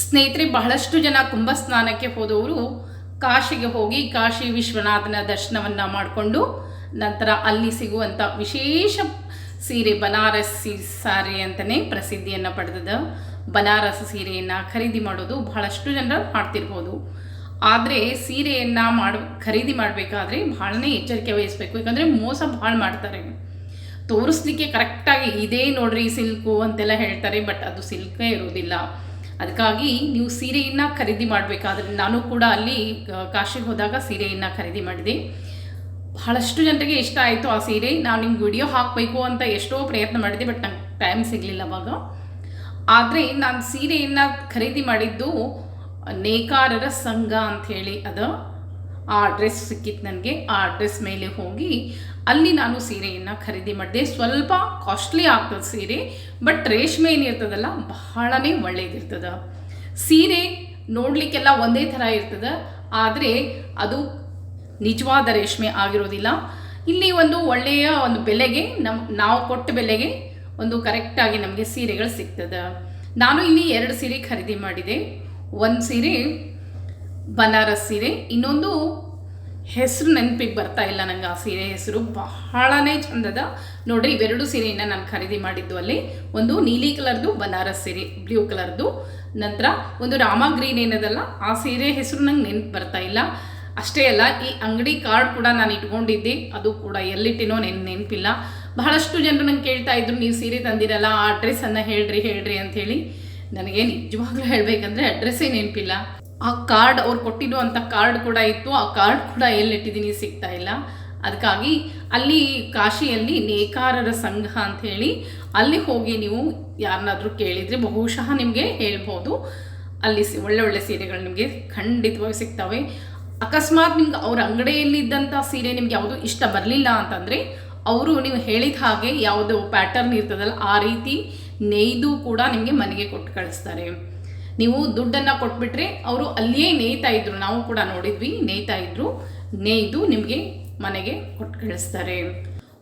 ಸ್ನೇಹಿತರೆ, ಬಹಳಷ್ಟು ಜನ ಕುಂಭ ಸ್ನಾನಕ್ಕೆ ಹೋದವರು ಕಾಶಿಗೆ ಹೋಗಿ ಕಾಶಿ ವಿಶ್ವನಾಥನ ದರ್ಶನವನ್ನು ಮಾಡಿಕೊಂಡು ನಂತರ ಅಲ್ಲಿ ಸಿಗುವಂಥ ವಿಶೇಷ ಸೀರೆ, ಬನಾರಸ್ ಸಾರಿ ಅಂತಲೇ ಪ್ರಸಿದ್ಧಿಯನ್ನು ಪಡೆದದ ಬನಾರಸ್ ಸೀರೆಯನ್ನು ಖರೀದಿ ಮಾಡೋದು ಬಹಳಷ್ಟು ಜನರು ಮಾಡ್ತಿರ್ಬೋದು. ಆದರೆ ಸೀರೆಯನ್ನು ಮಾಡ, ಖರೀದಿ ಮಾಡಬೇಕಾದ್ರೆ ಭಾಳನೇ ಎಚ್ಚರಿಕೆ ವಹಿಸ್ಬೇಕು. ಯಾಕಂದರೆ ಮೋಸ ಭಾಳ ಮಾಡ್ತಾರೆ. ತೋರಿಸ್ಲಿಕ್ಕೆ ಕರೆಕ್ಟಾಗಿ ಇದೇ ನೋಡ್ರಿ, ಸಿಲ್ಕು ಅಂತೆಲ್ಲ ಹೇಳ್ತಾರೆ, ಬಟ್ ಅದು ಸಿಲ್ಕೇ ಇರೋದಿಲ್ಲ ಅದಕ್ಕಾಗಿ ನೀವು ಸೀರೆಯನ್ನು ಖರೀದಿ ಮಾಡಬೇಕಾದ್ರೆ ನಾನು ಕೂಡ ಅಲ್ಲಿ ಕಾಶಿಗೆ ಹೋದಾಗ ಸೀರೆಯನ್ನು ಖರೀದಿ ಮಾಡಿದೆ. ಬಹಳಷ್ಟು ಜನರಿಗೆ ಇಷ್ಟ ಆಯಿತು ಆ ಸೀರೆ. ನಾನು ನಿಮ್ಗೆ ವಿಡಿಯೋ ಹಾಕಬೇಕು ಅಂತ ಎಷ್ಟೋ ಪ್ರಯತ್ನ ಮಾಡಿದೆ, ಬಟ್ ನಂಗೆ ಟೈಮ್ ಸಿಗಲಿಲ್ಲ ಅವಾಗ. ಆದರೆ ನಾನು ಸೀರೆಯನ್ನು ಖರೀದಿ ಮಾಡಿದ್ದು ನೇಕಾರರ ಸಂಘ ಅಂಥೇಳಿ ಅದು. ಆ ಡ್ರೆಸ್ ಸಿಕ್ಕಿತ್ತು ನನಗೆ, ಆ ಡ್ರೆಸ್ ಮೇಲೆ ಹೋಗಿ ಅಲ್ಲಿ ನಾನು ಸೀರೆಯನ್ನು ಖರೀದಿ ಮಾಡಿದೆ. ಸ್ವಲ್ಪ ಕಾಸ್ಟ್ಲಿ ಆಗ್ತದೆ ಸೀರೆ ಬಟ್ ರೇಷ್ಮೆ ಏನಿರ್ತದಲ್ಲ, ಬಹಳನೇ ಒಳ್ಳೇದಿರ್ತದೆ. ಸೀರೆ ನೋಡಲಿಕ್ಕೆಲ್ಲ ಒಂದೇ ಥರ ಇರ್ತದೆ, ಆದರೆ ಅದು ನಿಜವಾದ ರೇಷ್ಮೆ ಆಗಿರೋದಿಲ್ಲ. ಇಲ್ಲಿ ಒಂದು ಒಳ್ಳೆಯ ಒಂದು ಬೆಲೆಗೆ ನಮ್ಮ ನಾವು ಕೊಟ್ಟ ಬೆಲೆಗೆ ಒಂದು ಕರೆಕ್ಟಾಗಿ ನಮಗೆ ಸೀರೆಗಳು ಸಿಗ್ತದೆ. ನಾನು ಇಲ್ಲಿ ಎರಡು ಸೀರೆ ಖರೀದಿ ಮಾಡಿದೆ. ಒಂದು ಸೀರೆ ಬನಾರಸ್ ಸೀರೆ. ಇನ್ನೊಂದು ಹೆಸರು ನೆನಪಿಗೆ ಬರ್ತಾ ಇಲ್ಲ ನಂಗೆ ಆ ಸೀರೆ ಹೆಸರು. ಬಹಳನೇ ಚಂದದ. ನೋಡ್ರಿ, ಇವೆರಡು ಸೀರೆಯನ್ನು ನಾನು ಖರೀದಿ ಮಾಡಿದ್ದು ಅಲ್ಲಿ. ಒಂದು ನೀಲಿ ಕಲರ್ದು, ಬನಾರಸ್ ಸೀರೆ, ಬ್ಲೂ ಕಲರ್ದು. ನಂತರ ಒಂದು ರಾಮ ಗ್ರೀನ್ ಏನದಲ್ಲ, ಆ ಸೀರೆ ಹೆಸರು ನಂಗೆ ನೆನಪು ಬರ್ತಾ ಇಲ್ಲ. ಅಷ್ಟೇ ಅಲ್ಲ, ಈ ಅಂಗಡಿ ಕಾರ್ಡ್ ಕೂಡ ನಾನು ಇಟ್ಕೊಂಡಿದ್ದೆ. ಅದು ಕೂಡ ಎಲ್ಲಿಟ್ಟಿನೋ ನೆನ್, ನೆನಪಿಲ್ಲ. ಬಹಳಷ್ಟು ಜನರು ನಂಗೆ ಕೇಳ್ತಾ ಇದ್ರು, ನೀವು ಸೀರೆ ತಂದಿರಲ್ಲ, ಆ ಅಡ್ರೆಸ್ಸನ್ನು ಹೇಳ್ರಿ ಹೇಳ್ರಿ ಅಂತ ಹೇಳಿ. ನನಗೆ ನಿಜವಾಗ್ಲೂ ಹೇಳಬೇಕಂದ್ರೆ ಅಡ್ರೆಸ್ಸೇ ನೆನಪಿಲ್ಲ. ಆ ಕಾರ್ಡ್ ಅವ್ರು ಕೊಟ್ಟಿರುವಂಥ ಕಾರ್ಡ್ ಕೂಡ ಇತ್ತು. ಆ ಕಾರ್ಡ್ ಕೂಡ ಎಲ್ಲಿಟ್ಟಿದ್ದೀನಿ ಸಿಗ್ತಾ ಇಲ್ಲ. ಅದಕ್ಕಾಗಿ ಅಲ್ಲಿ ಕಾಶಿಯಲ್ಲಿ ನೇಕಾರರ ಸಂಘ ಅಂತ ಹೇಳಿ ಅಲ್ಲಿ ಹೋಗಿ ನೀವು ಯಾರನ್ನಾದರೂ ಕೇಳಿದರೆ ಬಹುಶಃ ನಿಮಗೆ ಹೇಳ್ಬೋದು. ಅಲ್ಲಿ ಸಿ- ಒಳ್ಳೆ ಒಳ್ಳೆ ಸೀರೆಗಳು ನಿಮಗೆ ಖಂಡಿತವಾಗಿ ಸಿಗ್ತವೆ. ಅಕಸ್ಮಾತ್ ನಿಮ್ಗೆ ಅವ್ರ ಅಂಗಡಿಯಲ್ಲಿದ್ದಂಥ ಸೀರೆ ನಿಮ್ಗೆ ಯಾವುದು ಇಷ್ಟ ಬರಲಿಲ್ಲ ಅಂತಂದರೆ ಅವರು ನೀವು ಹೇಳಿದ ಹಾಗೆ ಯಾವುದು ಪ್ಯಾಟರ್ನ್ ಇರ್ತದಲ್ಲ, ಆ ರೀತಿ ನೇಯ್ದು ಕೂಡ ನಿಮಗೆ ಮನೆಗೆ ಕೊಟ್ಟು ಕಳಿಸ್ತಾರೆ. ನೀವು ದುಡ್ಡನ್ನು ಕೊಟ್ಬಿಟ್ರೆ ಅವರು ಅಲ್ಲಿಯೇ ನೇಯ್ತಾ ಇದ್ರು. ನಾವು ಕೂಡ ನೋಡಿದ್ವಿ, ನೇಯ್ತಾ ಇದ್ರು. ನೇಯ್ದು ನಿಮಗೆ ಮನೆಗೆ ಕೊಟ್ಟು ಕಳಿಸ್ತಾರೆ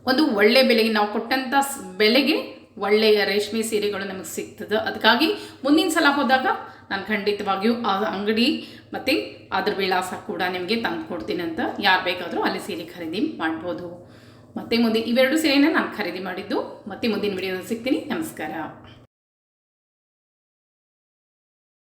ಒಂದು ಒಳ್ಳೆ ಬೆಲೆಗೆ, ನಾವು ಕೊಟ್ಟಂಥ ಬೆಲೆಗೆ ಒಳ್ಳೆಯ ರೇಷ್ಮೆ ಸೀರೆಗಳು ನಮಗೆ ಸಿಗ್ತದೆ. ಅದಕ್ಕಾಗಿ ಮುಂದಿನ ಸಲ ಹೋದಾಗ ನಾನು ಖಂಡಿತವಾಗಿಯೂ ಆ ಅಂಗಡಿ ಮತ್ತು ಅದ್ರ ವಿಳಾಸ ಕೂಡ ನಿಮಗೆ ತಂದು ಕೊಡ್ತೀನಿ ಅಂತ ಯಾರು ಬೇಕಾದರೂ ಅಲ್ಲಿ ಸೀರೆ ಖರೀದಿ ಮಾಡ್ಬೋದು. ಮತ್ತೆ ಮುಂದೆ ಇವೆರಡು ಸೀರೆನ ನಾನು ಖರೀದಿ ಮಾಡಿದ್ದು. ಮತ್ತೆ ಮುಂದಿನ ವಿಡಿಯೋದಲ್ಲಿ ಸಿಗ್ತೀನಿ. ನಮಸ್ಕಾರ.